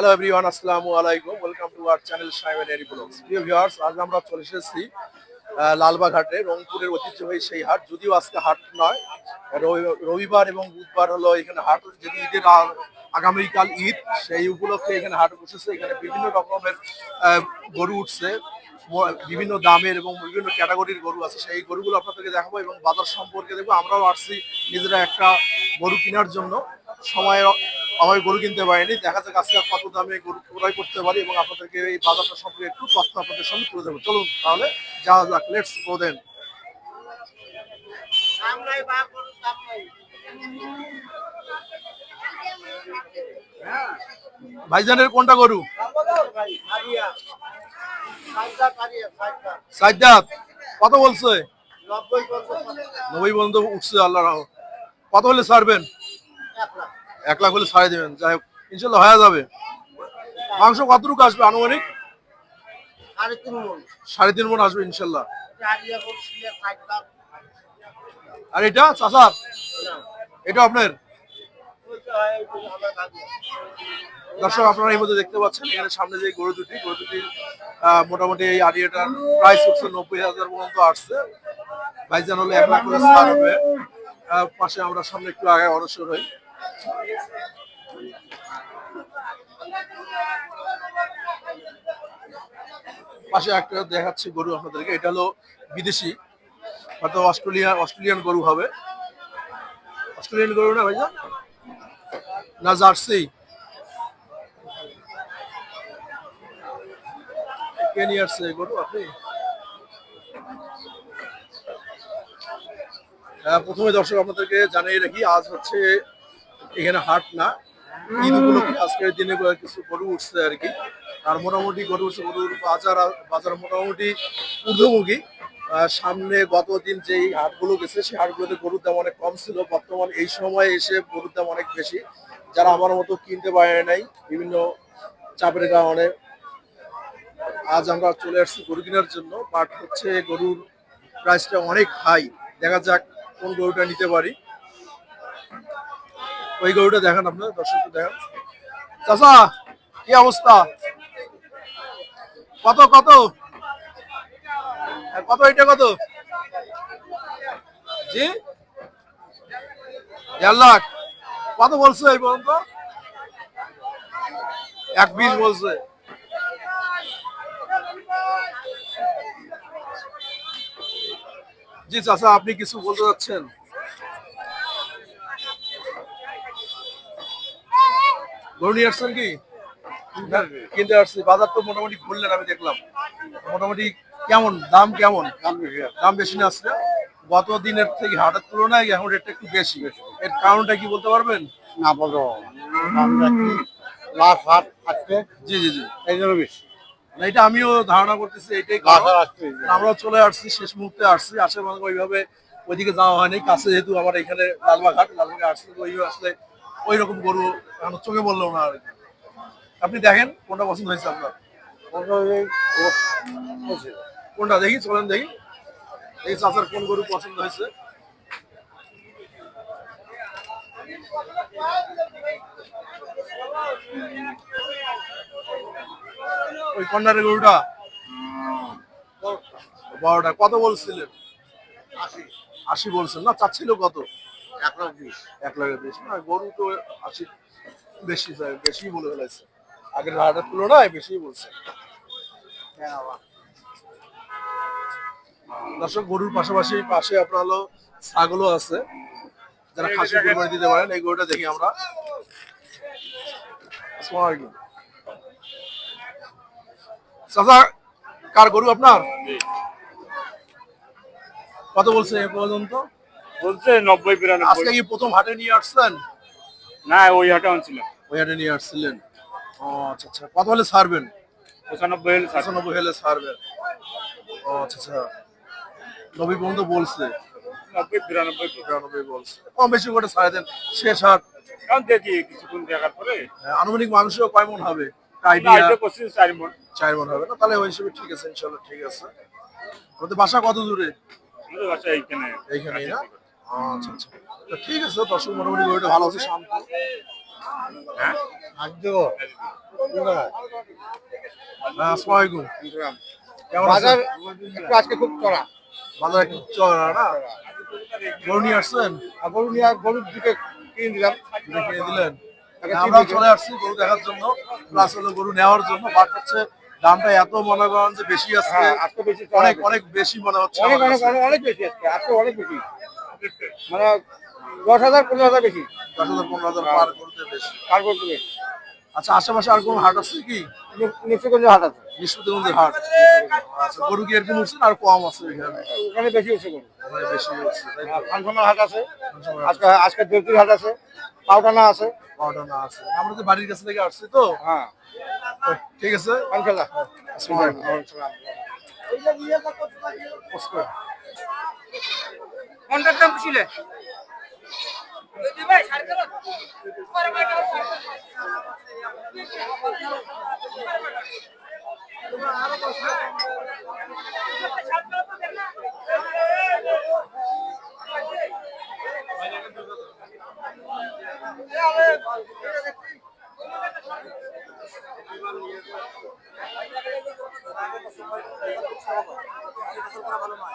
Hello everyone আসসালামু আলাইকুম welcome to our channel Saimen এরি ব্লগস প্রিয় ভিউয়ার্স আজ আমরা চলে এসেছি হাটে রংপুরের ঐতিহ্যবাহী সেই হাট। যদিও আজকে হাট নয়, রবি- রবিবার এবং বুধবার হলো এখানে হাট। যদি ঈদের আগামীকাল ঈদ, সেই উপলক্ষে এখানে হাট বসেছে। এখানে বিভিন্ন রকমের গরু উঠছে বিভিন্ন দামের এবং বিভিন্ন ক্যাটাগরির গরু আছে। সেই গরুগুলো আপনাদেরকে দেখাবো এবং বাজার সম্পর্কে দেখব। আমরাও আসছি নিজেরা একটা গরু কেনার জন্য। সময়ের অভাবে গরু কিনতে পারিনি। দেখা যাক আজকে কত দামে গরু ক্রয় করতে পারি এবং আপনাদেরকে এই বাজারটা সম্পর্কে একটু তথ্য আপনাদের সামনে তুলে দেবো চলুন তাহলে, যাওয়া যাক লেটস গো দেন ভাইজানের কোনটা গরু? সাজ্জাদ, কত বলছে? নব্বই পর্যন্ত উঠছে আল্লাহ কত হলে ছাড়বেন? এক লাখ হলে ছাড়ে দেবেন। যাই হোক ইনশাল্লাহ হয়ে যাবে। মাংস কতটুকু আসবে আনুমানিক? সাড়ে তিন মন। আসবে ইনশাল্লাহ। আর এটা চাচা? এটা আপনার? দর্শক আপনারা এই মধ্যে দেখতে পাচ্ছেন এখানে সামনে যে গরু দুটি গরু দুটি আহ, মোটামুটি এই আড়িয়াটার প্রাইস হচ্ছে নব্বই হাজার পর্যন্ত আসছে। ভাইজান হলে এক লাখ করে ছাড় হবে পাশে আমরা সামনে একটু আগে অনসর হই। পাশে একটা দেখাচ্ছি গরু আপনাদেরকে এটা হলো বিদেশি হয়তো অস্ট্রেলিয়া অস্ট্রেলিয়ান গরু হবে। অস্ট্রেলিয়ান গরু না ভাইজান? না জার্সি। গরু আপনি? আহ, প্রথমে দর্শক আপনাদেরকে জানিয়ে রাখি আজ হচ্ছে এখানে হাট না। আজকের দিনে কিছু গরু উঠছে আর কি। আর মোটামুটি গরু উঠছে গরুর বাজার বাজার মোটামুটি ঊর্ধ্বমুখী। সামনে গত দিন যেই হাটগুলো গেছে, সেই হাটগুলোতে গরুর দাম অনেক কম ছিল। বর্তমান এই সময় এসে গরুর দাম অনেক বেশি। যারা আমার মতো কিনতে পারে নাই, বিভিন্ন চাপের কারণে আজ আমরা চলে আসছি গরু কেনার জন্য। বাট হচ্ছে গরুর প্রাইসটা অনেক হাই দেখা যাক কোন গরুটা নিতে পারি। ওই গরুটা দেখান আপনার দর্শক দেখান। চাচা, কি অবস্থা? কত কত? কত, এটা কত? জি? দেড় লাখ। কত বলছে এই পর্যন্ত? এক বিশ বলছে। জি, চাচা, আপনি কিছু বলতে চাচ্ছেন? গরু নিয়ে আসছেন কি? কিনতে আসছি। বাজার তো মোটামুটি ঘুরলেন আমি দেখলাম। মোটামুটি কেমন? দাম কেমন? দাম বেশি না আসছে গত দিনের থেকে হাটের তুলনায় এখন রেটটা একটু বেশি। এর কারণটা কি বলতে পারবেন? না বলো লাশ হাট আসছে জি জি জি। এই জন্য বেশি। না, এটা আমিও ধারণা করতেছি এটাই আমরা চলে আসছি শেষ মুহূর্তে আসছি। মানে ওইভাবে ওইদিকে যাওয়া হয়নি। কাছে যেহেতু আমার এখানে লালবাঘাট হাট লালবাগে আসছি ওইভাবে আসলে ওই রকম গরু এখন চোখে বলল না আর। আপনি দেখেন কোনটা পছন্দ হয়েছে আপনার? কোনটা দেখি, চলেন দেখি। এই চাচার কোন গরু পছন্দ হয়েছে? ওই কর্নারের গরুটা? বারোটা। কত বলছিলেন? আশি বলছেন না? চাচ্ছিল কত? এক লাখ বিশ এক লাখের বেশি না গরু তো আশি বেশি বেশি বলে ফেলেছে আগের হাটের তুলনায় বেশি বলছে। দর্শক গরুর পাশাপাশি পাশে আপনার হলো ছাগলও আছে। যারা খাসি কোরবানি দিতে পারেন এই গরুটা দেখি আমরা। চাচা কার গরু আপনার? কত বলছে এ পর্যন্ত? বলছে নব্বই বিরানব্বই। আজকে কি প্রথম হাটে নিয়ে আসছেন না ওই হাটে আনছিল ওই হাটে নিয়ে আসছিলেন। ও আচ্ছা আচ্ছা। কত হলে ছাড়বেন? পঁচানব্বই হলে। পঁচানব্বই হলে ছাড়বেন। ও আচ্ছা আচ্ছা। নব্বই পর্যন্ত বলছে। নব্বই বিরানব্বই বিরানব্বই বলছে। কম বেশি করে ছাড়ে দেন। শেষ হাট। কারণ দেখি কিছুক্ষণ দেখার পরে। হ্যাঁ, আনুমানিক মাংস কয় মন হবে? এটা মন। চার মন হবে না? তাহলে ওই হিসেবে ঠিক আছে ইনশাল্লাহ ঠিক আছে। বাসা কত দূরে? আমাদের বাসা এইখানে। এইখানেই না? আচ্ছা আচ্ছা। তো ঠিক আছে দর্শক মোটামুটি গরুটা ভালো আছে শান্ত। হ্যাঁ? হ্যাঁ, আসসালামু আলাইকুম কেমন বাজার একটু আজকে খুব চড়া। বাজার একটু চড়া না? গরু নিয়ে আসছেন? গরু নিয়ে গরুর দিকে কিনে দিলাম। কিনে দিলেন। আমরা চলে আসছি গরু দেখার জন্য প্লাস হলো গরু নেওয়ার জন্য। বাট হচ্ছে দামটা এত মনে করেন যে বেশি আছে হ্যাঁ বেশি অনেক অনেক বেশি মনে হচ্ছে অনেক অনেক অনেক অনেক বেশি আজকে আজকে অনেক বেশি। মানে দশ হাজার পনেরো হাজার বেশি। দশ হাজার পনেরো হাজার পার গরুতে বেশি। কার করতে বেশি। আচ্ছা আশেপাশে আর কোনো হাট আছে কি? নিশ্চয়গঞ্জ হাট আছে। নিষ্পতিগঞ্জের হাট। আচ্ছা গরু কি এরকম উঠছেন আর কম আছে এখানে? ওখানে বেশি হচ্ছে গরু। বেশি হচ্ছে তাই হাট আছে। আজকে আজকে দেবতির হাট আছে। পাউটানা আছে। পাউডার আছে। আমরা তো বাড়ির কাছে থেকে আসছি তো। হ্যাঁ। ঠিক আছে? আসসালামু আলাইকুম। কোনটার দাম ছিলে Thank. আমি দখল করা ভালো নয়।